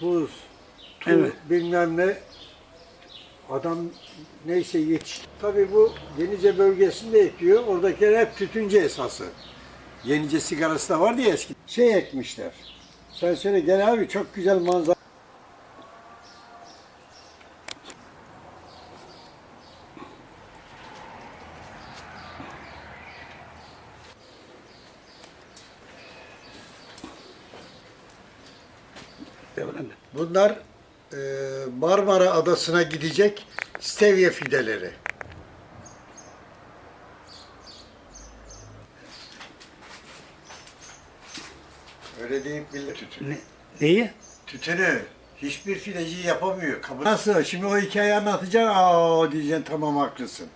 buz, tu, Evet. bilmem ne. Adam neyse yetişti. Tabii bu Yenice bölgesinde ekiyor. Oradakiler hep tütüncü esası. Yenice sigarası da vardı ya eski. Şey ekmişler. Sen söyle gel abi çok güzel manzara. Bunlar e, Marmara Adası'na gidecek stevye fideleri. Öyle deyip millet tütünü. Ne, neyi? Tütünü hiçbir fideci yapamıyor. Kabul- Nasıl? Şimdi o hikayeyi anlatacaksın. Aa diyeceksin tamam haklısın.